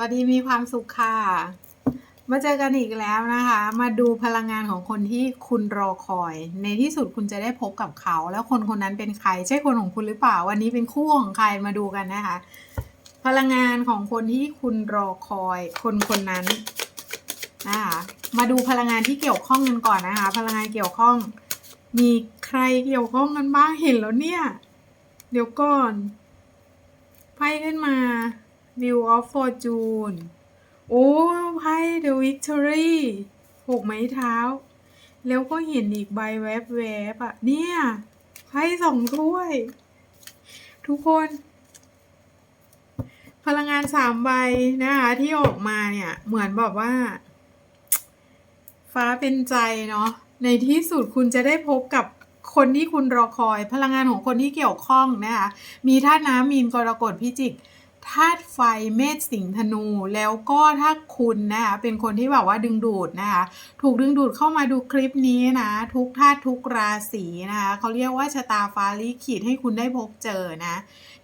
วัสดีมีความสุขค่ะ มาเจอกันอีกแล้วนะคะ มาดูพลังงานของคนที่คุณรอคอย ในที่สุดคุณจะได้พบกับเขา แล้วคนคนนั้นเป็นใคร ใช่คนของคุณหรือเปล่า วันนี้เป็นคู่ของใครมาดูกันนะคะ พลังงานของคนที่คุณรอคอย คนคนนั้นนะคะมาดูพลังงานที่เกี่ยวข้องกันก่อนนะคะ พลังงานเกี่ยวข้อง มีใครเกี่ยวข้องกันบ้างเห็นแล้วเนี่ย เดี๋ยวก่อนไพ่ขึ้นมา View of Fortune โอ้ไพ่ The Victory หกไม้เท้า แล้วก็เห็นอีกใบแวบๆอะเนี่ยไพ่สองถ้วย ทุกคน พลังงานสามใบนะคะที่ออกมาเนี่ย เหมือนแบบว่า ฟ้าเป็นใจเนาะในที่สุดคุณจะได้พบกับคนที่คุณรอคอย พลังงานของคนที่เกี่ยวข้องนะคะมีธาตุน้ำมีนกรกฎพิจิก ธาตุไฟเมษสิงห์ธนู แล้วก็ถ้าคุณนะคะเป็นคนที่แบบว่าดึงดูดนะคะถูกดึงดูดเข้ามาดูคลิปนี้นะทุกธาตุทุกราศีนะคะเขาเรียกว่าชะตาฟ้าลิขิตให้คุณได้พบเจอนะ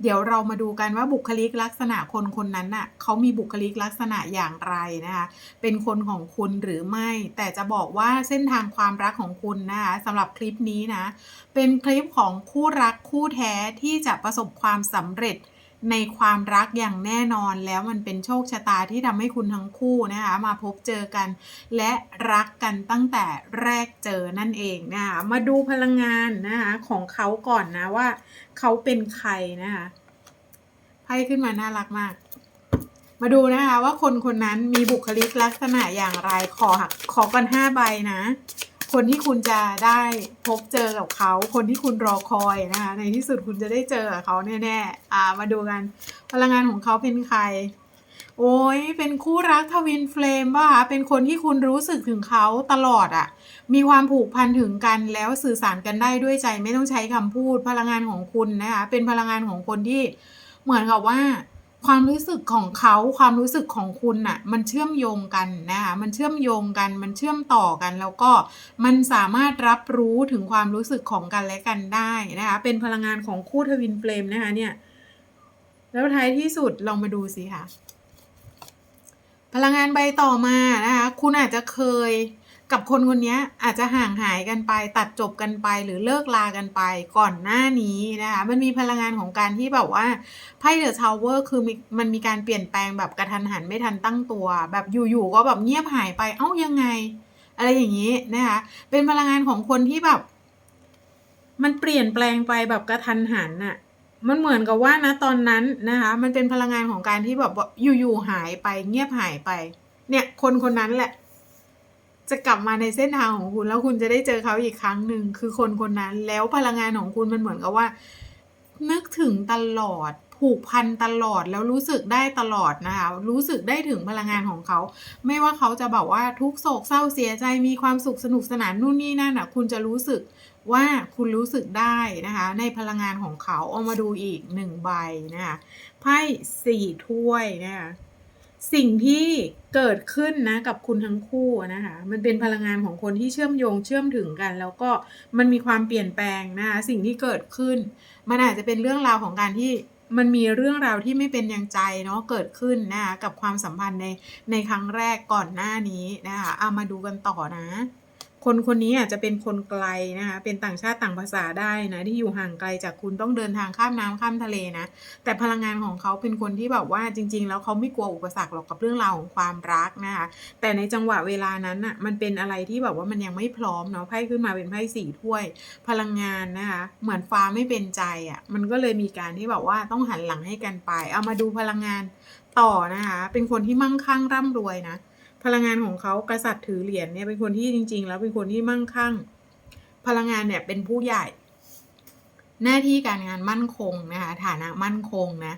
เดี๋ยวเรามาดูกันว่าบุคลิกลักษณะคนคนนั้นน่ะเขามีบุคลิกลักษณะอย่างไรนะคะเป็นคนของคุณหรือไม่ แต่จะบอกว่าเส้นทางความรักของคุณนะคะสำหรับคลิปนี้นะเป็นคลิปของคู่รักคู่แท้ที่จะประสบความสำเร็จ ในความรักอย่างแน่นอนแล้วมันเป็นโชคชะตาที่ทำให้คุณทั้งคู่นะคะมาพบเจอกัน และรักกันตั้งแต่แรกเจอนั่นเองนะคะมาดูพลังงานนะคะของเขาก่อนนะว่า เขาเป็นใครนะคะไพ่ขึ้นมาน่ารักมาก มาดูนะคะว่าคนคนนั้นมีบุคลิกลักษณะอย่างไรขอขอกันห้าใบนะ คนที่คุณจะได้พบเจอกับเขา คนที่คุณรอคอยนะคะในที่สุดคุณจะได้เจอกับเขาแน่ๆอ่ามาดูกัน พลังงานของเขาเป็นใคร โอ้ยเป็นคู่รักทวินเฟลมป่ะคะเป็นคนที่คุณรู้สึกถึงเขาตลอดอะ่ะมีความผูกพันถึงกันแล้วสื่อสารกันได้ด้วยใจไม่ต้องใช้คำพูด พลังงานของคุณนะคะเป็นพลังงานของคนที่เหมือนกับว่า ความรู้สึกของเขาความรู้สึกของคุณน่ะ มันเชื่อมโยงกันนะคะมันเชื่อมโยงกัน มันเชื่อมต่อกัน แล้วก็มันสามารถรับรู้ถึงความรู้สึกของกันและกันได้นะคะเป็นพลังงานของคู่ทวินเฟลมนะคะเนี่ยแล้วท้ายที่สุดลองมาดูสิค่ะพลังงานใบต่อมานะคะคุณอาจจะเคย กับคนคนนี้อาจจะห่างหายกันไปตัดจบกันไปหรือเลิกลากันไปก่อนหน้านี้นะคะมันมีพลังงานของการที่แบบว่าไพ่เดอะทาวเวอร์คือมันมีการเปลี่ยนแปลงแบบกระทันหันไม่ทันตั้งตัว แบบอยู่ๆก็แบบเงียบหายไปเอ้ายังไง อะไรอย่างนี้นะคะเป็นพลังงานของคนที่แบบ มันเปลี่ยนแปลงไปแบบกระทันหันน่ะมันเหมือนกับว่านะตอนนั้นนะคะ มันเป็นพลังงานของการที่แบบอยู่ๆหายไปเงียบหายไป เนี่ย คนคนนั้นแหละ จะกลับมาในเส้นทางของคุณแล้วคุณจะได้เจอเขาอีกครั้งหนึ่งคือคนคนนั้น แล้วพลังงานของคุณมันเหมือนกับว่า นึกถึงตลอดผูกพันตลอดแล้วรู้สึกได้ตลอดนะคะ รู้สึกได้ถึงพลังงานของเขา ไม่ว่าเขาจะบอกว่าทุกโศกเศร้าเสียใจมีความสุขสนุกสนานนู่นนี่นั่นอะ คุณจะรู้สึกว่าคุณรู้สึกได้นะคะ ในพลังงานของเขาเอามาดูอีกหนึ่งใบนะคะไพ่สี่ถ้วยนะคะสิ่งที่ เกิดขึ้นนะกับคุณทั้งคู่นะคะ มันเป็นพลังงานของคนที่เชื่อมโยงเชื่อมถึงกัน แล้วก็มันมีความเปลี่ยนแปลงนะคะสิ่งที่เกิดขึ้น มันอาจจะเป็นเรื่องราวของการที่มันมีเรื่องราวที่ไม่เป็นอย่างใจเนาะเกิดขึ้นนะคะกับความสัมพันธ์ในในครั้งแรกก่อนหน้านี้นะคะเอามาดูกันต่อนะ คนคนนี้อาจจะเป็นคนไกลนะคะ เป็นต่างชาติต่างภาษาได้นะ ที่อยู่ห่างไกลจากคุณต้องเดินทางข้ามน้ำข้ามทะเลนะ แต่พลังงานของเขาเป็นคนที่แบบว่าจริง ๆ แล้วเขาไม่กลัวอุปสรรคหรอกกับเรื่องราวของความรักนะคะ แต่ในจังหวะเวลานั้นอะมันเป็นอะไรที่แบบว่ามันยังไม่พร้อมเนาะไพ่ขึ้นมาเป็นไพ่สี่ถ้วย พลังงานนะคะ เหมือนฟ้าไม่เป็นใจอะมันก็เลยมีการที่แบบว่าต้องหันหลังให้กันไป เอามาดูพลังงานต่อนะคะ เป็นคนที่มั่งคั่งร่ำรวยนะ พลังงานของเขากษัตริย์ถือเหรียญเนี่ยเป็นคนที่จริง ๆ แล้วเป็นคนที่มั่งคั่ง พลังงานเนี่ยเป็นผู้ใหญ่ หน้าที่การงานมั่นคงนะคะฐานะมั่นคงนะ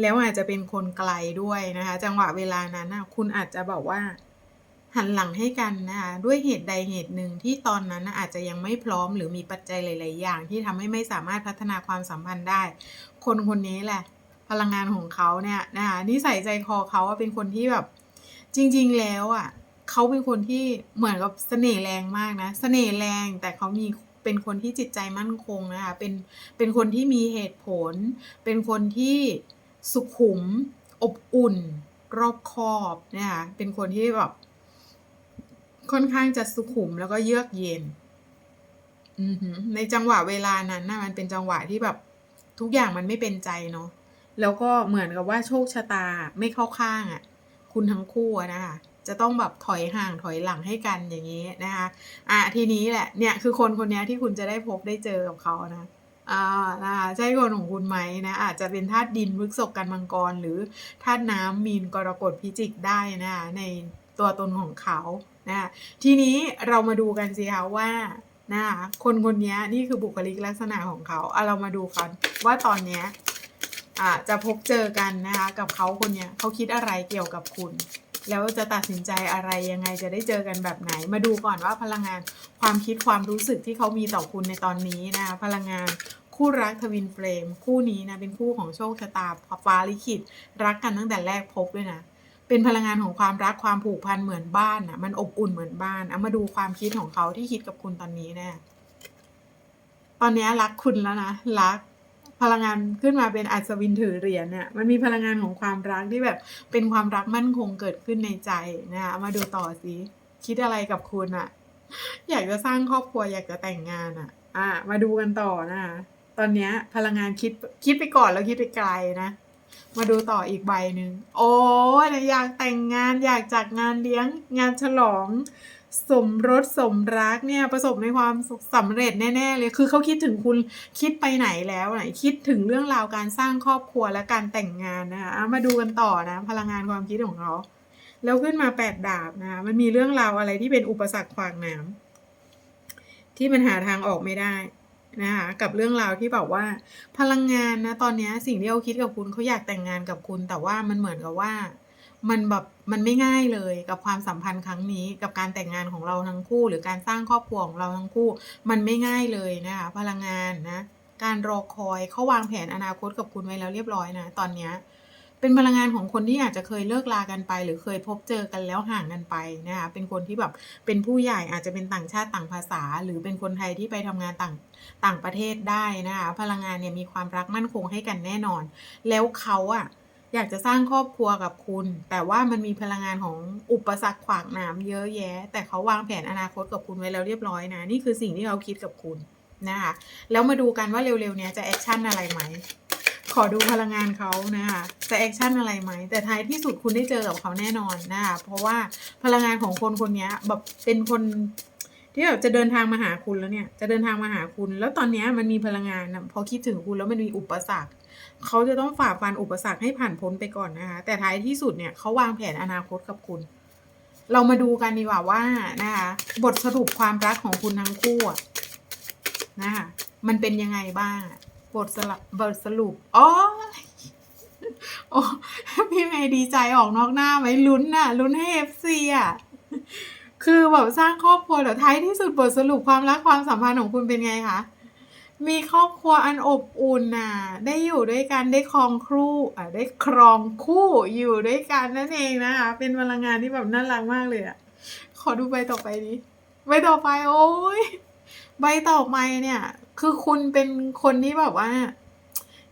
แล้วอาจจะเป็นคนไกลด้วยนะคะ จังหวะเวลานั้นนะคุณอาจจะบอกว่า หันหลังให้กันนะคะด้วยเหตุใดเหตุหนึ่งที่ตอนนั้นอาจจะยังไม่พร้อมหรือมีปัจจัยหลาย ๆ อย่าง ที่ทำให้ไม่สามารถพัฒนาความสัมพันธ์ได้ คนคนนี้แหละ พลังงานของเขาเนี่ยนะคะนิสัยใจคอเขาเป็นคนที่แบบ จริงๆแล้วอะเขาเป็นคนที่เหมือนกับเสน่ห์แรงมากนะเสน่ห์แรงแต่เขามีเป็นคนที่จิตใจมั่นคงนะคะเป็นเป็นคนที่มีเหตุผล เป็นคนที่สุขุม อบอุ่น รอบคอบนะคะเป็นคนที่แบบค่อนข้างจะสุขุมแล้วก็เยือกเย็นในจังหวะเวลานั้นนะมันเป็นจังหวะที่แบบทุกอย่างมันไม่เป็นใจเนาะแล้วก็เหมือนกับว่าโชคชะตาไม่เข้าข้างอะ่ะ คุณทั้งคู่นะคะจะต้องแบบถอยห่างถอยหลังให้กันอย่างนี้นะคะอะทีนี้แหละเนี่ยคือคนคนนี้ที่คุณจะได้พบได้เจอกับเขานะอ่านะคะใช่คนของคุณไหมนะอาจจะเป็นธาตุดินพฤกษกกันมังกร หรือธาตุน้ำมีนกรกฎพิจิกได้นะคะในตัวตนของเขานะะทีนี้เรามาดูกันสิคะว่านะคะคนคนนี้นี่คือบุคลิกลักษณะของเขาเอาเรามาดูกันว่าตอนเนี้ย อ่าจะพบเจอกันนะคะกับเขาคนเนี้ยเขาคิดอะไรเกี่ยวกับคุณ แล้วจะตัดสินใจอะไรยังไงจะได้เจอกันแบบไหน มาดูก่อนว่าพลังงานความคิดความรู้สึกที่เขามีต่อคุณในตอนนี้นะคะพลังงานคู่รักทวินเฟรม คู่นี้นะเป็นคู่ของโชคชะตาฟ้าลิขิตรักกันตั้งแต่แรกพบด้วยนะเป็นพลังงานของความรักความผูกพันเหมือนบ้านนะมันอบอุ่นเหมือนบ้านเอามาดูความคิดของเขาที่คิดกับคุณตอนนี้นะตอนนี้รักคุณแล้วนะรัก พลังงานขึ้นมาเป็นอัศวินถือเหรียญเนี่ยมันมีพลังงานของความรักที่แบบเป็นความรักมั่นคงเกิดขึ้นในใจนะคะมาดูต่อสิคิดอะไรกับคุณอะอยากจะสร้างครอบครัวอยากจะแต่งงานอะอะมาดูกันต่อนะคะตอนเนี้ยพลังงานคิดคิดไปก่อนแล้วคิดไปไกลนะ มาดูต่ออีกใบหนึ่งโอ้ยอยากแต่งงานอยากจัดงานเลี้ยงงานฉลอง สมรสสมรักเนี่ยประสบในความสำเร็จแน่ ๆ เลยคือเขาคิดถึงคุณคิดไปไหนแล้วไหนคิดถึงเรื่องราวการสร้างครอบครัวและการแต่งงานนะคะมาดูกันต่อนะ พลังงานความคิดของเขาแล้วขึ้นมาแปดดาบนะคะมันมีเรื่องราวอะไรที่เป็นอุปสรรคขวางหนามที่มันหาทางออกไม่ได้นะคะกับเรื่องราวที่แบบว่า พลังงานนะตอนนี้สิ่งที่เขาคิดกับคุณเขาอยากแต่งงานกับคุณ แต่ว่ามันเหมือนกับว่า มันแบบมันไม่ง่ายเลยกับความสัมพันธ์ครั้งนี้ กับการแต่งงานของเราทั้งคู่ หรือการสร้างครอบครัวของเราทั้งคู่ มันไม่ง่ายเลยนะคะพลังงานนะการรอคอยเขาวางแผนอนาคตกับคุณไว้แล้วเรียบร้อยนะตอนเนี้ยเป็นพลังงานของคนที่อาจจะเคยเลิกลากันไป หรือเคยพบเจอกันแล้วห่างกันไปนะคะเป็นคนที่แบบเป็นผู้ใหญ่อาจจะเป็นต่างชาติต่างภาษา หรือเป็นคนไทยที่ไปทำงานต่างต่างประเทศได้นะคะพลังงานเนี่ยมีความรักมั่นคงให้กันแน่นอน แล้วเขาอะ อยากจะสร้างครอบครัวกับคุณ แต่ว่ามันมีพลังงานของอุปสรรคขวางหนามเยอะแยะ แต่เขาวางแผนอนาคตกับคุณไว้แล้วเรียบร้อยนะ นี่คือสิ่งที่เขาคิดกับคุณนะคะ แล้วมาดูกันว่าเร็วๆเนี้ยจะแอคชั่นอะไรไหม ขอดูพลังงานเขานะคะ จะแอคชั่นอะไรไหม แต่ท้ายที่สุดคุณได้เจอกับเขาแน่นอนนะคะ เพราะว่าพลังงานของคนคนนี้แบบเป็นคนที่แบบจะเดินทางมาหาคุณแล้วเนี่ย จะเดินทางมาหาคุณ แล้วตอนนี้มันมีพลังงานนะพอคิดถึงคุณแล้วมันมีอุปสรรค เขาจะต้องฝ่าฟันอุปสรรคให้ผ่านพ้นไปก่อนนะคะ แต่ท้ายที่สุดเนี่ยเขาวางแผนอนาคตกับคุณ เรามาดูกันดีกว่าว่านะคะบทสรุปความรักของคุณทั้งคู่นะคะมันเป็นยังไงบ้าง บทสลับบทสรุปอ๋อโอ้พี่เมย์ดีใจออกนอกหน้าไหมลุ้นน่ะลุ้นให้เอฟซีอะคือแบบสร้างครอบครัวแต่ท้ายที่สุดบทสรุปความรักความสัมพันธ์ของคุณเป็นไงคะ มีครอบครัวอันอบอุ่นน่ะ ได้อยู่ด้วยกันได้ครองคู่อะได้ครองคู่อยู่ด้วยกันนั่นเองนะคะ เป็นพลังงานที่แบบน่ารักมากเลยอะ ขอดูใบต่อไปดิใบต่อไปโอ้ยใบต่อไปเนี่ย คือคุณเป็นคนที่แบบว่า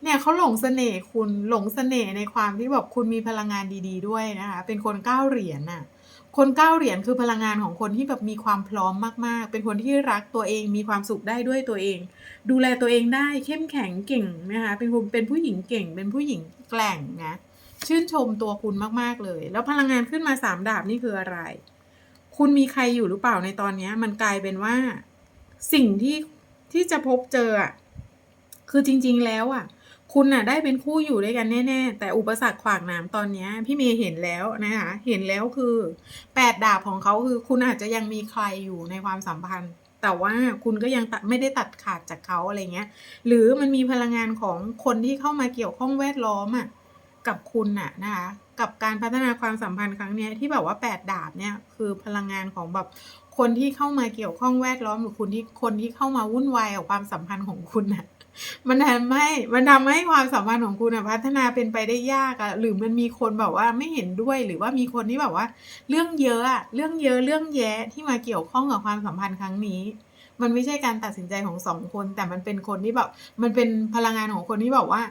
เนี่ยเขาหลงเสน่ห์คุณหลงเสน่ห์ในความที่แบบคุณมีพลังงานดี ๆ ด้วยนะคะ เป็นคนก้าเหรียญน่ะ คนเก้าเหรียญคือพลังงานของคนที่แบบมีความพร้อมมาก ๆ เป็นคนที่รักตัวเองมีความสุขได้ด้วยตัวเอง ดูแลตัวเองได้เข้มแข็งเก่งนะคะเป็นคนเป็นผู้หญิงเก่ง เป็นผู้หญิงแกร่งนะชื่นชมตัวคุณมากๆเลย แล้วพลังงานขึ้นมาสามดาบนี่คืออะไร คุณมีใครอยู่หรือเปล่าในตอนนี้มันกลายเป็นว่า สิ่งที่ที่จะพบเจอคือจริง ๆ แล้วอะ คุณน่ะได้เป็นคู่อยู่ด้วยกันแน่ๆ แต่อุปสรรคขวางหนามตอนนี้พี่เมย์เห็นแล้วนะคะ เห็นแล้วคือแปดดาบของเขาคือคุณอาจจะยังมีใครอยู่ในความสัมพันธ์ แต่ว่าคุณก็ยังตัดไม่ได้ตัดขาดจากเขาอะไรเงี้ย หรือมันมีพลังงานของคนที่เข้ามาเกี่ยวข้องแวดล้อมอะกับคุณน่ะนะคะกับการพัฒนาความสัมพันธ์ครั้งนี้ที่แบบว่าแปดดาบเนี่ยคือพลังงานของแบบคนที่เข้ามาเกี่ยวข้องแวดล้อมหรือคุณที่คนที่เข้ามาวุ่นวายกับความสัมพันธ์ของคุณน่ะ มันทำให้มันทำให้ความสัมพันธ์ของคุณพัฒนาเป็นไปได้ยากอะหรือมันมีคนแบบว่าไม่เห็นด้วยหรือว่ามีคนที่แบบว่า เรื่องเยอะอะเรื่องเยอะเรื่องแยะที่มาเกี่ยวข้องกับความสัมพันธ์ครั้งนี้ มันไม่ใช่การตัดสินใจของสองคน แต่มันเป็นคนที่แบบมันเป็นพลังงานของคนที่แบบว่า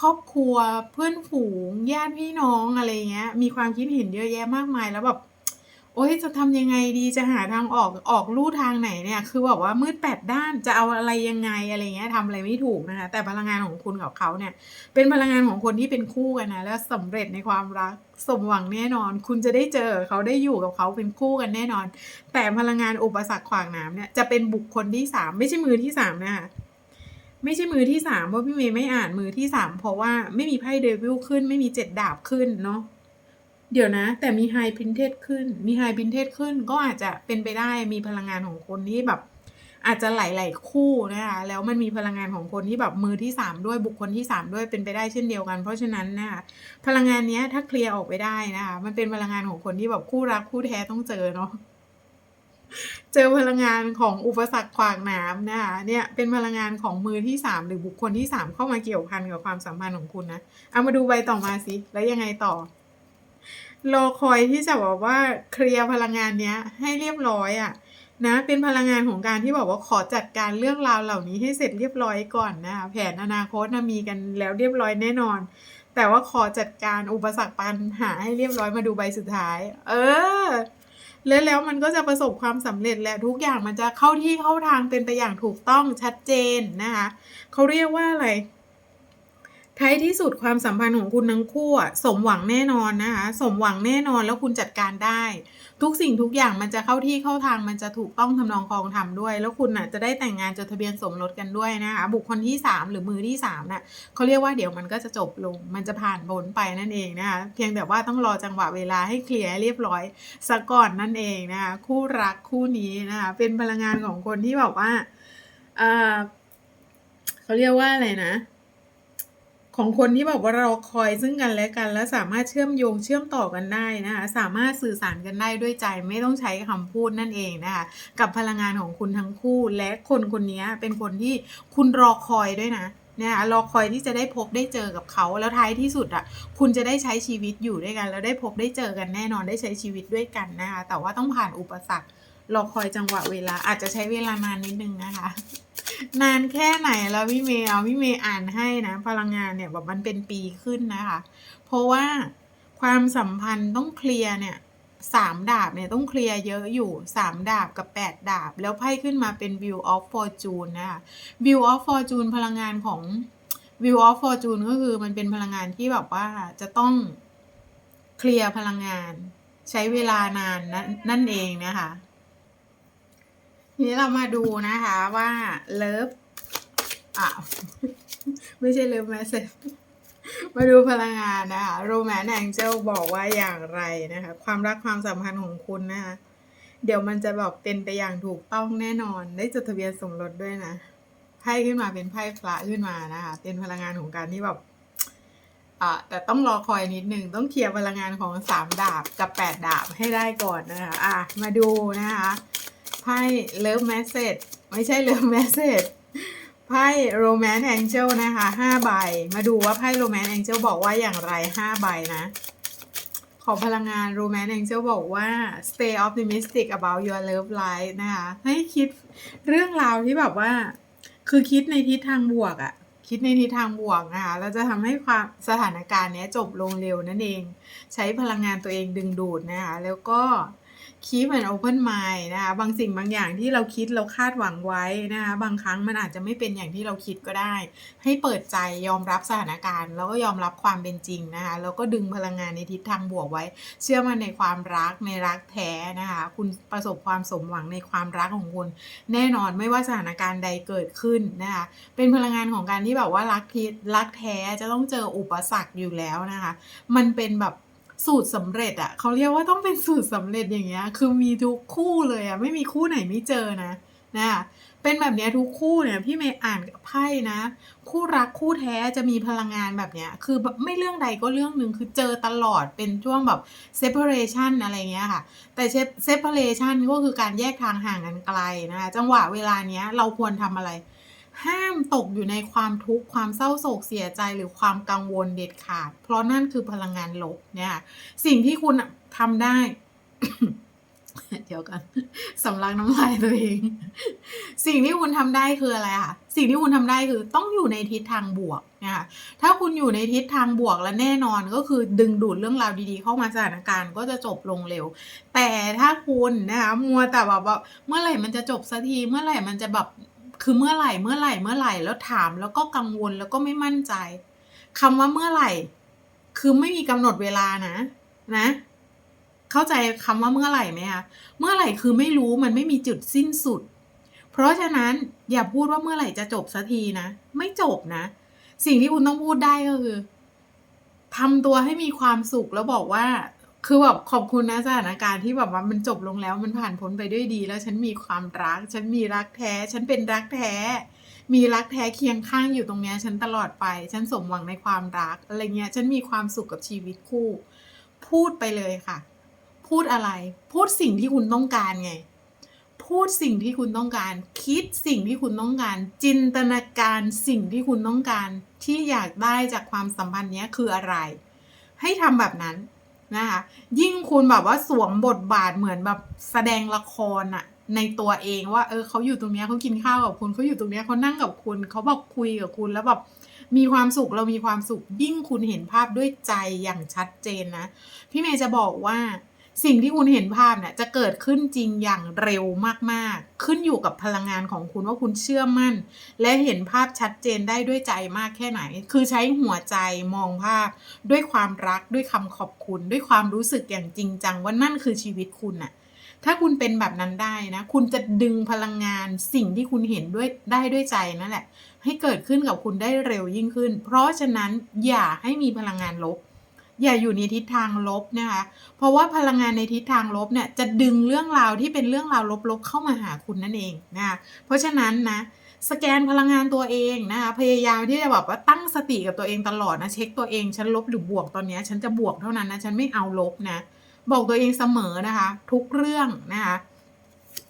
ครอบครัวเพื่อนฝูงญาติพี่น้องอะไรเงี้ย มีความคิดเห็นเยอะแยะมากมายแล้วแบบ โอ๊ยจะทำยังไงดีจะหาทางออกออกลู่ทางไหนเนี่ย คือแบบว่ามืดแปดด้านจะเอาอะไรยังไงอะไรเงี้ยทำอะไรไม่ถูกนะคะ แต่พลังงานของคุณกับเขาเนี่ย เป็นพลังงานของคนที่เป็นคู่กันนะแล้วสำเร็จในความรักสมหวังแน่นอน คุณจะได้เจอเขาได้อยู่กับเขาเป็นคู่กันแน่นอน แต่พลังงานอุปสรรคขวางนามเนี่ยจะเป็นบุคคลที่3ไม่ใช่มือที่3นะคะไม่ใช่มือที่3เพราะพี่เมย์ไม่อ่านมือที่3เพราะว่าไม่มีไพ่ Devil ขึ้น ไม่มี7ดาบขึ้นเนาะ เดี๋ยวนะ แต่มี High Printed ขึ้น มี High Printed ขึ้นก็อาจจะเป็นไปได้มีพลังงานของคนที่แบบ อาจจะหลายๆคู่นะคะแล้วมันมีพลังงานของคนที่แบบมือที่ 3 ด้วยบุคคลที่ 3 ด้วยเป็นไปได้เช่นเดียวกัน เพราะฉะนั้นนะคะพลังงานเนี้ยถ้าเคลียร์ออกไปได้นะคะมันเป็นพลังงานของคนที่แบบคู่รักคู่แท้ต้องเจอเนาะเจอพลังงานของอุปสรรคขวางนามนะคะเนี่ยเป็นพลังงานของมือที่3หรือบุคคลที่3เข้ามาเกี่ยวพันกับความสัมพันธ์ของคุณนะเอามาดูใบต่อมาสิแล้วยังไงต่อ รอคอยที่จะแบบว่าเคลียร์พลังงานเนี้ยให้เรียบร้อยอะนะเป็นพลังงานของการที่บอกว่าขอจัดการเรื่องราวเหล่านี้ให้เสร็จเรียบร้อยก่อนนะคะแผนอนาคตนะมีกันแล้วเรียบร้อยแน่นอน แต่ว่าขอจัดการอุปสรรคปัญหาให้เรียบร้อยมาดูใบสุดท้าย เออแล้วแล้วมันก็จะประสบความสำเร็จแหละทุกอย่างมันจะเข้าที่เข้าทางเป็นไปอย่างถูกต้องชัดเจนนะคะเขาเรียกว่าอะไร ท้ายที่สุดความสัมพันธ์ของคุณทั้งคู่สมหวังแน่นอนนะคะ สมหวังแน่นอนแล้วคุณจัดการได้ ทุกสิ่งทุกอย่างมันจะเข้าที่เข้าทางมันจะถูกต้องทำนองครองธรรมด้วย แล้วคุณน่ะจะได้แต่งงานจดทะเบียนสมรสกันด้วยนะคะ บุคคลที่ 3 หรือมือที่3น่ะเขาเรียกว่าเดี๋ยวมันก็จะจบลง มันจะผ่านพ้นไปนั่นเองนะคะ เพียงแต่ว่าต้องรอจังหวะเวลาให้เคลียร์เรียบร้อยเสียก่อนนั่นเองนะคะคู่รักคู่นี้นะคะเป็นพลังงานของคนที่แบบว่าเขาเรียกว่าอะไรนะ ของคนที่แบบว่าเรอคอยซึ่งกันและกัน แล้วสามารถเชื่อมโยงเชื่อมต่อกันได้นะคะ สามารถสื่อสารกันได้ด้วยใจไม่ต้องใช้คำพูดนั่นเองนะคะ กับพลังงานของคุณทั้งคู่ และคนคนนี้เป็นคนที่คุณรอคอยด้วยนะนะคะรอคอยที่จะได้พบได้เจอกับเขาแล้วท้ายที่สุดอะคุณจะได้ใช้ชีวิตอยู่ด้วยกัน แล้วได้พบได้เจอกันแน่นอนได้ใช้ชีวิตด้วยกันนะคะแต่ว่าต้องผ่านอุปสรรค รอคอยจังหวะเวลาอาจจะใช้เวลานานนิดนึงนะคะ นานแค่ไหนแล้วพี่เมย์เอาพี่เมย์อ่านให้นะ พลังงานเนี่ยแบบมันเป็นปีขึ้นนะคะ เพราะว่าความสัมพันธ์ต้องเคลียร์เนี่ย3ดาบเนี่ยต้องเคลียร์เยอะอยู่3ดาบกับ8ดดาบ แล้วไพ่ขึ้นมาเป็น Wheel of Fortune นะคะ Wheel of Fortune พลังงานของ Wheel of Fortune ก็คือมันเป็นพลังงานที่แบบว่าจะต้องเคลียร์พลังงาน ใช้เวลานานนั่นเองนะคะ ทีนี้เรามาดูนะคะว่า Love อ้าไม่ใช่ Love Message มาดูพลังงานนะคะ Romance Angel บอกว่าอย่างไรนะคะ ความรักความสัมพันธ์ของคุณนะคะ เดี๋ยวมันจะแบบเป็นไปอย่างถูกต้องแน่นอน ได้จดทะเบียนสมรสด้วยนะไพ่ขึ้นมาเป็นไพ่พระขึ้นมานะคะ เป็นพลังงานของการที่แบบอ่าแต่ต้องรอคอยนิดหนึ่งต้องเคลียร์พลังงานของ3ดาบกับ8ดาบให้ได้ก่อนนะคะ อะมาดูนะคะ ไพ่ Love Message ไม่ใช่ Love Message ไพ่ Romance Angel นะคะ5ใบ มาดูว่าไพ่ Romance Angel บอกว่าอย่างไร5ใบนะ ขอพลังงาน Romance Angel บอกว่า stay optimistic about your love life นะคะ ให้คิดเรื่องราวที่แบบว่า คือคิดในทิศทางบวกอะคิดในทิศทางบวกนะคะแล้วจะทำให้ความสถานการณ์นี้จบลงเร็วนั่นเอง ใช้พลังงานตัวเองดึงดูดนะคะ แล้วก็ keep an open mind นะคะบางสิ่งบางอย่างที่เราคิดเราคาดหวังไว้นะคะบางครั้งมันอาจจะไม่เป็นอย่างที่เราคิดก็ได้ ให้เปิดใจยอมรับสถานการณ์ แล้วก็ยอมรับความเป็นจริงนะคะแล้วก็ดึงพลังงานในทิศทางบวกไว้ เชื่อมันในความรักในรักแท้นะคะคุณประสบความสมหวังในความรักของคุณ แน่นอนไม่ว่าสถานการณ์ใดเกิดขึ้นนะคะเป็นพลังงานของการที่แบบว่ารักทิรักแท้จะต้องเจออุปสรรคอยู่แล้วนะคะ มันเป็นแบบ สูตรสำเร็จอะเขาเรียกว่าต้องเป็นสูตรสำเร็จอย่างเงี้ย คือมีทุกคู่เลยอะไม่มีคู่ไหนไม่เจอนะนะคะเป็นแบบเนี้ยทุกคู่เนี่ยพี่เมย์อ่านไพ่นะ คู่รักคู่แท้จะมีพลังงานแบบเนี้ย คือแบบไม่เรื่องใดก็เรื่องหนึ่งคือเจอตลอดเป็นช่วงแบบ separation อะไรเงี้ยค่ะ แต่ separation ก็คือการแยกทางห่างกันไกลนะคะจังหวะเวลาเนี้ยเราควรทำอะไร ห้ามตกอยู่ในความทุกข์ความเศร้าโศกเสียใจหรือความกังวลเด็ดขาด เพราะนั่นคือพลังงานลบเนี่ย สิ่งที่คุณทำได้ เดี๋ยวกันสำลักน้ำลายตัวเอง สิ่งที่คุณทำได้คืออะไรคะสิ่งที่คุณทำได้คือต้องอยู่ในทิศทางบวกนะคะถ้าคุณอยู่ในทิศทางบวกและแน่นอนก็คือดึงดูดเรื่องราวดีๆ เข้ามาสถานการณ์ก็จะจบลงเร็ว แต่ถ้าคุณนะคะมัวแต่แบบว่าเมื่อไหร่มันจะจบสักทีเมื่อไหร่มันจะแบบ คือเมื่อไหร่เมื่อไหร่เมื่อไหร่แล้วถามแล้วก็กังวลแล้วก็ไม่มั่นใจคำว่าเมื่อไหร่ คือไม่มีกำหนดเวลานะ นะ เข้าใจคำว่าเมื่อไหร่ไหมคะเมื่อไหร่คือไม่รู้มันไม่มีจุดสิ้นสุด เพราะฉะนั้นอย่าพูดว่าเมื่อไหร่จะจบสักทีนะ ไม่จบนะ สิ่งที่คุณต้องพูดได้ก็คือทำตัวให้มีความสุขแล้วบอกว่า คือแบบขอบคุณนะสถานการณ์ที่แบบว่ามันจบลงแล้วมันผ่านพ้นไปด้วยดี แล้วฉันมีความรัก ฉันมีรักแท้ ฉันเป็นรักแท้ มีรักแท้เคียงข้างอยู่ตรงเนี้ย ฉันตลอดไป ฉันสมหวังในความรักอะไรเงี้ย ฉันมีความสุขกับชีวิตคู่ พูดไปเลยค่ะ พูดอะไร พูดสิ่งที่คุณต้องการไง พูดสิ่งที่คุณต้องการ คิดสิ่งที่คุณต้องการ จินตนาการสิ่งที่คุณต้องการที่อยากได้จากความสัมพันธ์เนี้ยคืออะไร ให้ทำแบบนั้น นะคะยิ่งคุณแบบว่าสวมบทบาทเหมือนแบบแสดงละครอะในตัวเองว่าเออเขาอยู่ตรงนี้เขากินข้าวกับคุณเขาอยู่ตรงนี้เขานั่งกับคุณเขาแบบคุยกับคุณแล้วแบบมีความสุขเรามีความสุขยิ่งคุณเห็นภาพด้วยใจอย่างชัดเจนนะ พี่เมย์จะบอกว่า สิ่งที่คุณเห็นภาพเนี่ยจะเกิดขึ้นจริงอย่างเร็วมากๆ ขึ้นอยู่กับพลังงานของคุณว่าคุณเชื่อมั่น และเห็นภาพชัดเจนได้ด้วยใจมากแค่ไหน คือใช้หัวใจมองภาพ ด้วยความรักด้วยคำขอบคุณ ด้วยความรู้สึกอย่างจริงจังว่านั่นคือชีวิตคุณน่ะถ้าคุณเป็นแบบนั้นได้นะ คุณจะดึงพลังงานสิ่งที่คุณเห็นด้วยได้ด้วยใจนั่นแหละ ให้เกิดขึ้นกับคุณได้เร็วยิ่งขึ้น เพราะฉะนั้นอย่าให้มีพลังงานลบ อย่าอยู่ในทิศทางลบนะคะ เพราะว่าพลังงานในทิศทางลบเนี่ยจะดึงเรื่องราวที่เป็นเรื่องราวลบๆ เข้ามาหาคุณนั่นเองนะคะเพราะฉะนั้นนะสแกนพลังงานตัวเองนะคะพยายามที่จะแบบว่าตั้งสติกับตัวเองตลอดนะเช็คตัวเองฉันลบหรือบวกตอนนี้ฉันจะบวกเท่านั้นนะฉันไม่เอาลบนะบอกตัวเองเสมอนะคะ ทุกเรื่องนะคะ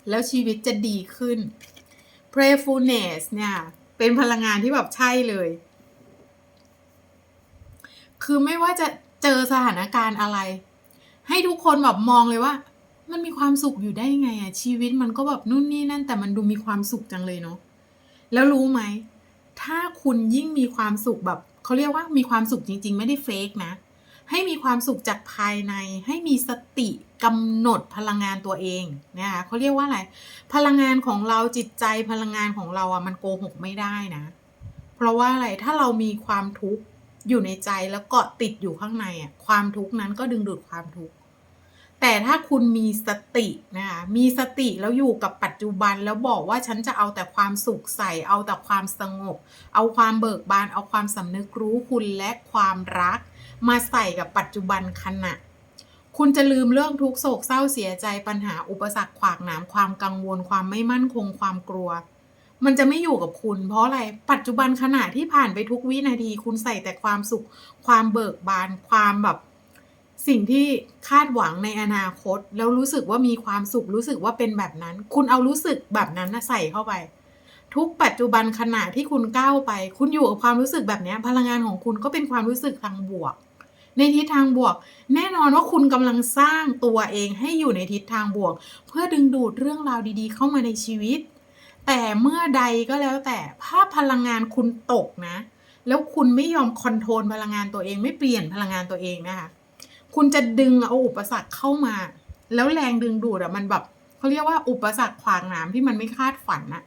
แล้วชีวิตจะดีขึ้น prayfulness เนี่ยเป็นพลังงานที่แบบใช่เลย คือไม่ว่าจะ เจอสถานการณ์อะไร ให้ทุกคนแบบมองเลยว่า มันมีความสุขอยู่ได้ยังไงอะชีวิตมันก็แบบนู่นนี่นั่น แต่มันดูมีความสุขจังเลยเนาะแล้วรู้ไหม ถ้าคุณยิ่งมีความสุขแบบเขาเรียกว่ามีความสุขจริง ๆ ไม่ได้เฟกนะ ให้มีความสุขจากภายใน ให้มีสติกำหนดพลังงานตัวเองนะคะเขาเรียกว่าอะไร พลังงานของเราจิตใจพลังงานของเราอะมันโกหกไม่ได้นะ เพราะว่าอะไรถ้าเรามีความทุกข์ อยู่ในใจแล้วเกาะติดอยู่ข้างในอะความทุกข์นั้นก็ดึงดูดความทุกข์แต่ถ้าคุณมีสตินะคะมีสติแล้วอยู่กับปัจจุบันแล้วบอกว่าฉันจะเอาแต่ความสุขใส่ เอาแต่ความสงบ เอาความเบิกบาน เอาความสำนึกรู้คุณและความรัก มาใส่กับปัจจุบันขณะ คุณจะลืมเรื่องทุกโศกเศร้าเสียใจปัญหาอุปสรรคขวากหนามความกังวลความไม่มั่นคงความกลัว มันจะไม่อยู่กับคุณ เพราะอะไร ปัจจุบันขณะที่ผ่านไปทุกวินาที คุณใส่แต่ความสุข ความเบิกบาน ความแบบสิ่งที่คาดหวังในอนาคต แล้วรู้สึกว่ามีความสุข รู้สึกว่าเป็นแบบนั้น คุณเอารู้สึกแบบนั้นนะใส่เข้าไป ทุกปัจจุบันขณะที่คุณก้าวไป คุณอยู่กับความรู้สึกแบบนี้ พลังงานของคุณก็เป็นความรู้สึกทางบวก ในทิศทางบวก แน่นอนว่าคุณกำลังสร้างตัวเองให้อยู่ในทิศทางบวก เพื่อดึงดูดเรื่องราวดี ๆ เข้ามาในชีวิต แต่เมื่อใดก็แล้วแต่ภาพพลังงานคุณตกนะ แล้วคุณไม่ยอมคอนโทรลพลังงานตัวเองไม่เปลี่ยนพลังงานตัวเองนะคะ คุณจะดึงเอาอุปสรรคเข้ามา แล้วแรงดึงดูดอะมันแบบเขาเรียกว่าอุปสรรคขวางหนามที่มันไม่คาดฝันอะ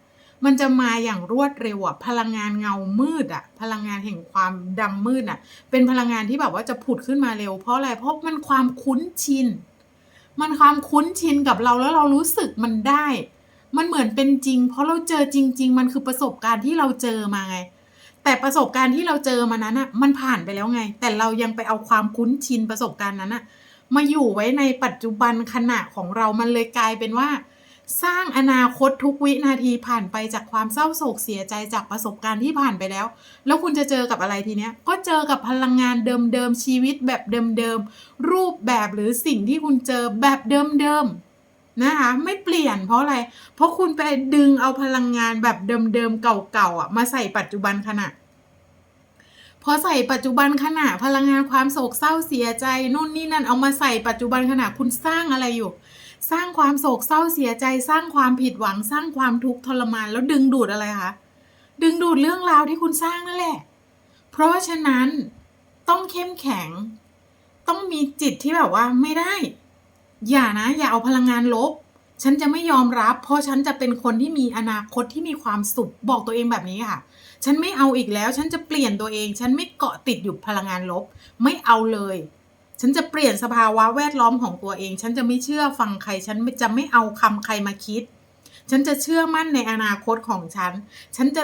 มันจะมาอย่างรวดเร็วอะพลังงานเงามืดอะพลังงานแห่งความดำมืดอะเป็นพลังงานที่แบบว่าจะผุดขึ้นมาเร็วเพราะอะไรเพราะมันความคุ้นชิน มันความคุ้นชินกับเราแล้วเรารู้สึกมันได้ มันเหมือนเป็นจริง เพราะเราเจอจริง ๆ มันคือประสบการณ์ที่เราเจอมาไง แต่ประสบการณ์ที่เราเจอมานั้นอะมันผ่านไปแล้วไง แต่เรายังไปเอาความคุ้นชินประสบการณ์นั้นอะมาอยู่ไว้ในปัจจุบันขณะของเรา มันเลยกลายเป็นว่า สร้างอนาคตทุกวินาทีผ่านไปจากความเศร้าโศกเสียใจจากประสบการณ์ที่ผ่านไปแล้ว แล้วคุณจะเจอกับอะไรทีเนี้ย ก็เจอกับพลังงานเดิมๆชีวิตแบบเดิมๆรูปแบบหรือสิ่งที่คุณเจอแบบเดิมๆ นะคะไม่เปลี่ยนเพราะอะไร เพราะคุณไปดึงเอาพลังงานแบบเดิมๆเก่าๆอะมาใส่ปัจจุบันขณะพอใส่ปัจจุบันขณะพลังงานความโศกเศร้าเสียใจนู่นนี่นั่นเอามาใส่ปัจจุบันขณะคุณสร้างอะไรอยู่ สร้างความโศกเศร้าเสียใจ สร้างความผิดหวัง สร้างความทุกข์ทรมานแล้วดึงดูดอะไรคะดึงดูดเรื่องราวที่คุณสร้างนั่นแหละ เพราะฉะนั้นต้องเข้มแข็ง ต้องมีจิตที่แบบว่าไม่ได้ อย่านะ อย่าเอาพลังงานลบ ฉันจะไม่ยอมรับ เพราะฉันจะเป็นคนที่มีอนาคตที่มีความสุขบอกตัวเองแบบนี้ค่ะ ฉันไม่เอาอีกแล้ว ฉันจะเปลี่ยนตัวเอง ฉันไม่เกาะติดอยู่พลังงานลบ ไม่เอาเลย ฉันจะเปลี่ยนสภาวะแวดล้อมของตัวเอง ฉันจะไม่เชื่อฟังใคร ฉันจะไม่เอาคำใครมาคิด ฉันจะเชื่อมั่นในอนาคตของฉัน ฉันจะ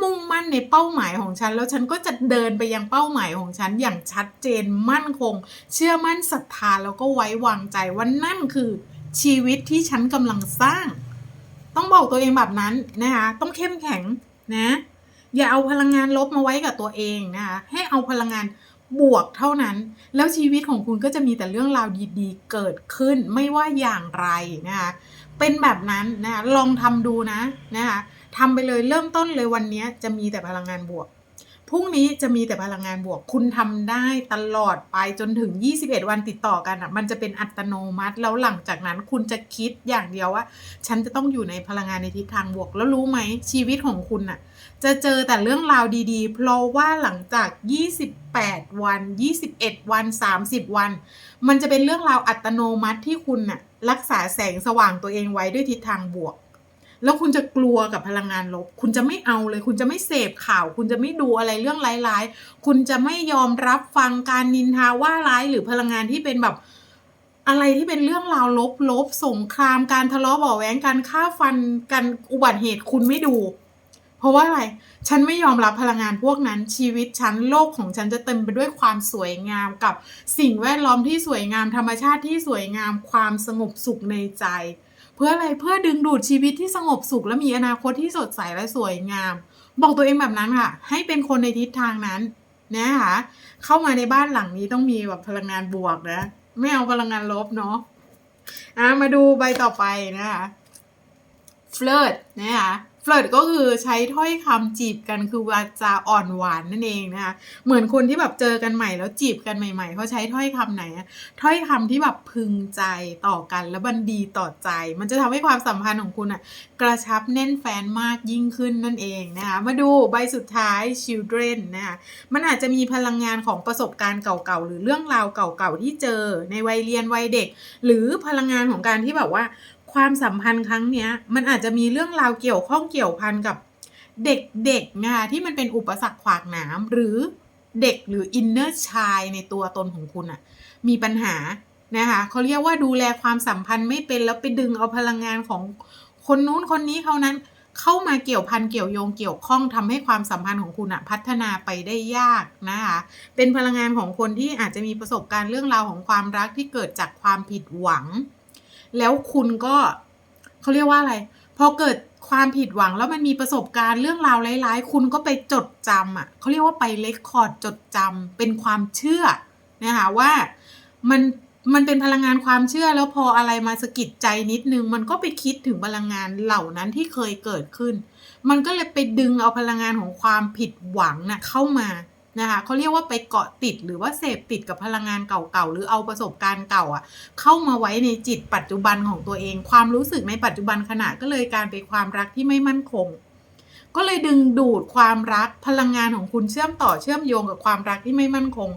มุ่งมั่นในเป้าหมายของฉัน แล้วฉันก็จะเดินไปยังเป้าหมายของฉันอย่างชัดเจนมั่นคง เชื่อมั่นศรัทธาแล้วก็ไว้วางใจว่านั่นคือชีวิตที่ฉันกำลังสร้าง ต้องบอกตัวเองแบบนั้นนะคะต้องเข้มแข็งนะอย่าเอาพลังงานลบมาไว้กับตัวเองนะคะให้เอาพลังงานบวกเท่านั้น แล้วชีวิตของคุณก็จะมีแต่เรื่องราวดีๆ เกิดขึ้นไม่ว่าอย่างไรนะคะเป็นแบบนั้นนะคะลองทำดูนะนะคะ ทำไปเลยเริ่มต้นเลยวันนี้จะมีแต่พลังงานบวกพรุ่งนี้จะมีแต่พลังงานบวก คุณทำได้ตลอดไปจนถึง 21 วันติดต่อกันอะ มันจะเป็นอัตโนมัติ แล้วหลังจากนั้นคุณจะคิดอย่างเดียวว่า ฉันจะต้องอยู่ในพลังงานในทิศทางบวก แล้วรู้ไหมชีวิตของคุณอะ จะเจอแต่เรื่องราวดีๆ เพราะว่าหลังจาก 28 วัน 21 วัน 30 วัน มันจะเป็นเรื่องราวอัตโนมัติที่คุณน่ะรักษาแสงสว่างตัวเองไว้ด้วยทิศทางบวก แล้วคุณจะกลัวกับพลังงานลบ คุณจะไม่เอาเลย คุณจะไม่เสพข่าว คุณจะไม่ดูอะไรเรื่องร้ายๆ คุณจะไม่ยอมรับฟังการนินทาว่าร้ายหรือพลังงานที่เป็นแบบอะไรที่เป็นเรื่องราวลบๆสงครามการทะเลาะเบาะแว้งการฆ่าฟันการอุบัติเหตุคุณไม่ดู เพราะว่าอะไร ฉันไม่ยอมรับพลังงานพวกนั้นชีวิตฉันโลกของฉันจะเต็มไปด้วยความสวยงามกับสิ่งแวดล้อมที่สวยงามธรรมชาติที่สวยงามความสงบสุขในใจ พื่ออะไรเพื่อดึงดูดชีวิตที่สงบสุข และมีอนาคตที่สดใสและสวยงาม บอกตัวเองแบบนั้นค่ะ ให้เป็นคนในทิศทางนั้นนะคะเข้ามาในบ้านหลังนี้ต้องมีแบบพลังงานบวกนะ ไม่เอาพลังงานลบเนาะอะมาดูใบต่อไปนะคะเฟลิร์ตนะคะ เฟลิร์ตก็คือใช้ถ้อยคำจีบกันคือวาจาอ่อนหวานนั่นเองนะคะเหมือนคนที่แบบเจอกันใหม่แล้วจีบกันใหม่ๆเขาใช้ถ้อยคำไหนถ้อยคำที่แบบพึงใจต่อกันแล้วบันดีต่อใจ มันจะทำให้ความสัมพันธ์ของคุณอะกระชับแน่นแฟนมากยิ่งขึ้นนั่นเองนะคะมาดูใบสุดท้าย children นะคะมันอาจจะมีพลังงานของประสบการณ์เก่าๆหรือเรื่องราวเก่าๆที่เจอในวัยเรียนวัยเด็ก หรือพลังงานของการที่แบบว่า ความสัมพันธ์ครั้งเนี้ย มันอาจจะมีเรื่องราวเกี่ยวข้องเกี่ยวพันกับเด็กๆนะคะที่มันเป็นอุปสรรคขวากหนามหรือเด็กหรืออินเนอร์ชายในตัวตนของคุณอะมีปัญหานะคะเขาเรียกว่าดูแลความสัมพันธ์ไม่เป็นแล้วไปดึงเอาพลังงานของคนนู้นคนนี้เขานั้นเข้ามาเกี่ยวพันเกี่ยวโยงเกี่ยวข้องทำให้ความสัมพันธ์ของคุณอะพัฒนาไปได้ยากนะคะเป็นพลังงานของคนที่อาจจะมีประสบการณ์เรื่องราวของความรักที่เกิดจากความผิดหวัง แล้วคุณก็เขาเรียกว่าอะไร พอเกิดความผิดหวังแล้วมันมีประสบการณ์เรื่องราวร้ายๆ คุณก็ไปจดจำอะเขาเรียกว่าไปเลคคอร์ดจดจำเป็นความเชื่อนะคะว่ามันมันเป็นพลังงานความเชื่อแล้วพออะไรมาสะกิดใจนิดนึง มันก็ไปคิดถึงพลังงานเหล่านั้นที่เคยเกิดขึ้น มันก็เลยไปดึงเอาพลังงานของความผิดหวังน่ะเข้ามา นะคะเขาเรียกว่าไปเกาะติดหรือว่าเสพติดกับพลังงานเก่าๆ หรือเอาประสบการณ์เก่าอะเข้ามาไว้ในจิตปัจจุบันของตัวเอง ความรู้สึกในปัจจุบันขณะก็เลยการเป็นความรักที่ไม่มั่นคง ก็เลยดึงดูดความรักพลังงานของคุณเชื่อมต่อเชื่อมโยงกับความรักที่ไม่มั่นคง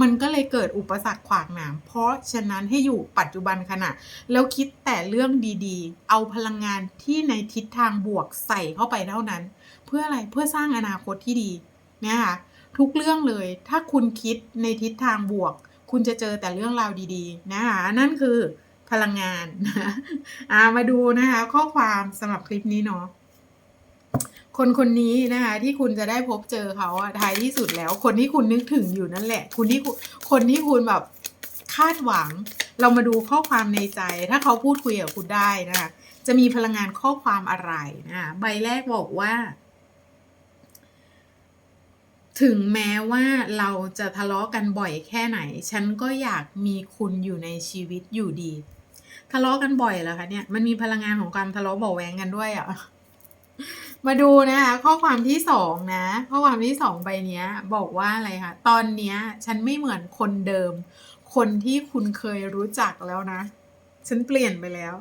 มันก็เลยเกิดอุปสรรคขวากหนามเพราะฉะนั้นให้อยู่ปัจจุบันขณะ แล้วคิดแต่เรื่องดีๆ เอาพลังงานที่ในทิศทางบวกใส่เข้าไปเท่านั้น เพื่ออะไรเพื่อสร้างอนาคตที่ดีนะคะ ทุกเรื่องเลย ถ้าคุณคิดในทิศทางบวก คุณจะเจอแต่เรื่องราวดีๆ นะคะนั่นคือพลังงานนะามาดูนะคะ ข้อความสำหรับคลิปนี้เนาะคนคนนี้นะคะที่คุณจะได้พบเจอเขาอะท้ายที่สุดแล้ว คนที่คุณนึกถึงอยู่นั่นแหละ คุณที่คุณคนที่คุณแบบคาดหวัง เรามาดูข้อความในใจ ถ้าเขาพูดคุยกับคุณได้นะคะจะมีพลังงานข้อความอะไรนะคะใบแรกบอกว่า ถึงแม้ว่าเราจะทะเลาะกันบ่อยแค่ไหน ฉันก็อยากมีคุณอยู่ในชีวิตอยู่ดี ทะเลาะกันบ่อยเหรอคะเนี่ย มันมีพลังงานของการทะเลาะเบาะแวงกันด้วยอะ มาดูนะคะข้อความที่สองนะ ข้อความที่สองใบเนี้ย บอกว่าอะไรคะ ตอนเนี้ย ฉันไม่เหมือนคนเดิม คนที่คุณเคยรู้จักแล้วนะ ฉันเปลี่ยนไปแล้ว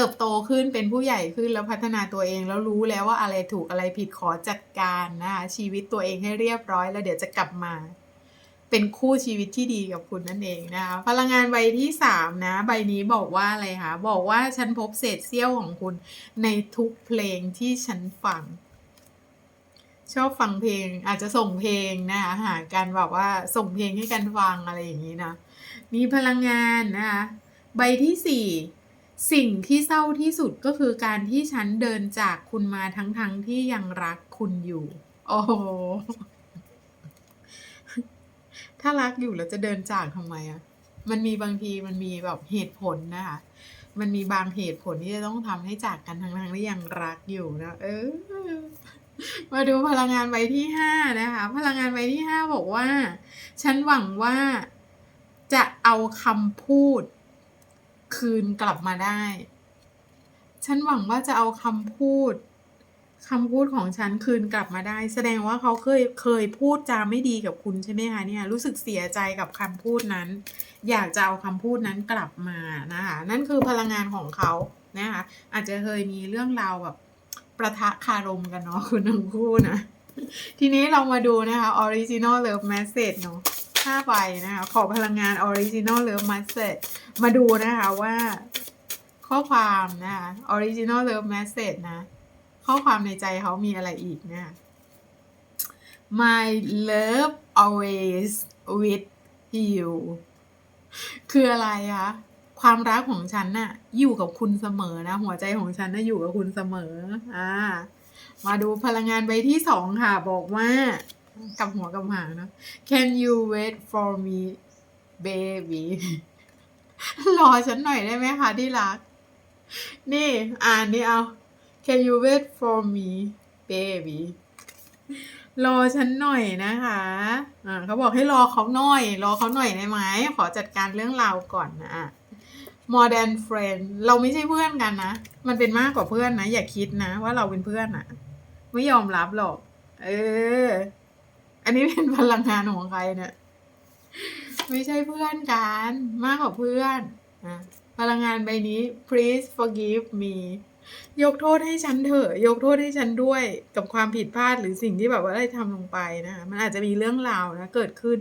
เติบโตขึ้นเป็นผู้ใหญ่ขึ้นแล้วพัฒนาตัวเองแล้วรู้แล้วว่าอะไรถูกอะไรผิดขอจัดการนะคะชีวิตตัวเองให้เรียบร้อย แล้วเดี๋ยวจะกลับมา เป็นคู่ชีวิตที่ดีกับคุณนั่นเองนะคะพลังงานใบที่สามนะ ใบนี้บอกว่าอะไรคะบอกว่าฉันพบเศษเสี้ยวของคุณในทุกเพลงที่ฉันฟัง ชอบฟังเพลงอาจจะส่งเพลงนะคะหากันแบบว่าส่งเพลงให้กันฟังอะไรอย่างนี้นะมีพลังงานนะคะใบที่สี่ สิ่งที่เศร้าที่สุดก็คือการที่ฉันเดินจากคุณมาทั้งๆทที่ยังรักคุณอยู่ โอ้โห ถ้ารักอยู่แล้วจะเดินจากทำไมอะมันมีบางทีมันมีแบบเหตุผลนะคะ มันมีบางเหตุผลที่จะต้องทำให้จากกันทั้งๆที่ยังรักอยู่นะ เออ มาดูพลังงานใบที่ห้านะคะ พลังงานใบที่ห้าบอกว่า ฉันหวังว่าจะเอาคำพูด คืนกลับมาได้ ฉันหวังว่าจะเอาคำพูดคำพูดของฉันคืนกลับมาได้ แสดงว่าเขาเคยเคยพูดจาไม่ดีกับคุณใช่ไหมคะเนี่ยรู้สึกเสียใจกับคำพูดนั้น อยากจะเอาคำพูดนั้นกลับมานะคะนั่นคือพลังงานของเขานะคะอาจจะเคยมีเรื่องราวแบบประทะคารมกันเนาะคุณทั้งคู่นะทีนี้เรามาดูนะคะ original love message เนาะ ห้าใบนะคะขอพลังงาน original love message มาดูนะคะว่า ข้อความนะคะ original love message นะ ข้อความในใจเขามีอะไรอีกนี่ย My love always with you คืออะไรคะความรักของฉันน่ะ อยู่กับคุณเสมอนะ หัวใจของฉันน่ะอยู่กับคุณเสมอ อ่า มาดูพลังงานใบที่สองค่ะ บอกว่า กับหัวกับหางเนะ Can you wait for me baby รอฉันหน่อยได้ไหมคะที่รัก นี่อ่านนี่เอา Can you wait for me baby รอฉันหน่อยนะคะ อ่าเขาบอกให้รอเขาหน่อย รอเขาหน่อยได้ไหม ขอจัดการเรื่องราวก่อนนะอะ more than friend เราไม่ใช่เพื่อนกันนะ มันเป็นมากกว่าเพื่อนนะ อย่าคิดนะ ว่าเราเป็นเพื่อนอะไม่ยอมรับหรอก เออ อันนี้เป็นพลังงานของใครเนี่ย ไม่ใช่เพื่อนกัน มากกว่าเพื่อนนะพลังงานใบนี้ please forgive me ยกโทษให้ฉันเถอะ ยกโทษให้ฉันด้วยกับความผิดพลาดหรือสิ่งที่แบบว่าได้ทำลงไปนะคะมันอาจจะมีเรื่องราวนะเกิดขึ้น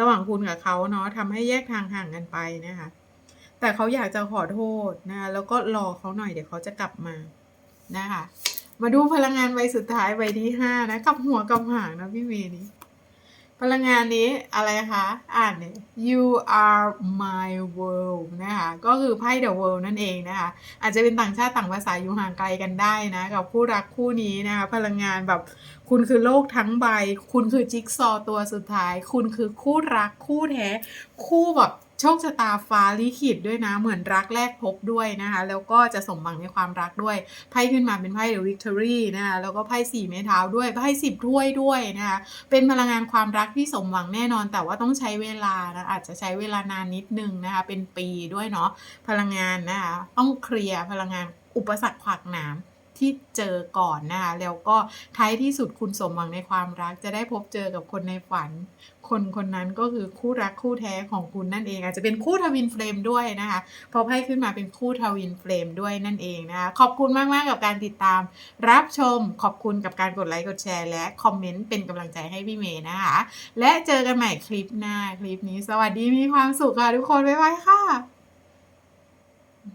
ระหว่างคุณกับเขาเนาะทำให้แยกทางห่างกันไปนะคะ แต่เขาอยากจะขอโทษนะคะแล้วก็รอเขาหน่อยเดี๋ยวเขาจะกลับมานะคะ มาดูพลังงานใบสุดท้ายใบที่ห้านะกับหัวกับหางนะพี่เมย์นี้พลังงานนี้อะไรคะอ่านเนี่ย you are my world นะคะก็คือไพ่ the world นั่นเองนะคะอาจจะเป็นต่างชาติต่างภาษาอยู่ห่างไกลกันได้นะกับคู่รักคู่นี้นะคะพลังงานแบบคุณคือโลกทั้งใบ คุณคือจิ๊กซอตัวสุดท้าย คุณคือคู่รักคู่แท้ คู่แบบ โชคชะตาฟ้าลิขิตด้วยนะ เหมือนรักแรกพบด้วยนะคะ แล้วก็จะสมหวังในความรักด้วย ไพ่ขึ้นมาเป็นไพ่ the victory นะคะแล้วก็ไพ่สี่ไม้เท้าด้วย ไพ่สิบถ้วยด้วยนะคะ เป็นพลังงานความรักที่สมหวังแน่นอน แต่ว่าต้องใช้เวลานะ อาจจะใช้เวลานานนิดนึงนะคะ เป็นปีด้วยเนาะ พลังงานนะคะ ต้องเคลียร์พลังงานอุปสรรคขวากหนามที่เจอก่อนนะคะแล้วก็ท้ายที่สุดคุณสมหวังในความรักจะได้พบเจอกับคนในฝัน คนคนนั้นก็คือคู่รักคู่แท้ของคุณนั่นเอง อาจจะเป็นคู่ทวินเฟรมด้วยนะคะพอไพ่ขึ้นมาเป็นคู่ทวินเฟรมด้วยนั่นเองนะคะขอบคุณมากๆกับการติดตาม รับชมขอบคุณกับการกดไลค์กดแชร์และคอมเมนต์เป็นกำลังใจให้พี่เมย์นะคะ และเจอกันใหม่คลิปหน้าคลิปนี้ สวัสดีมีความสุขค่ะทุกคนบ๊ายบายค่ะ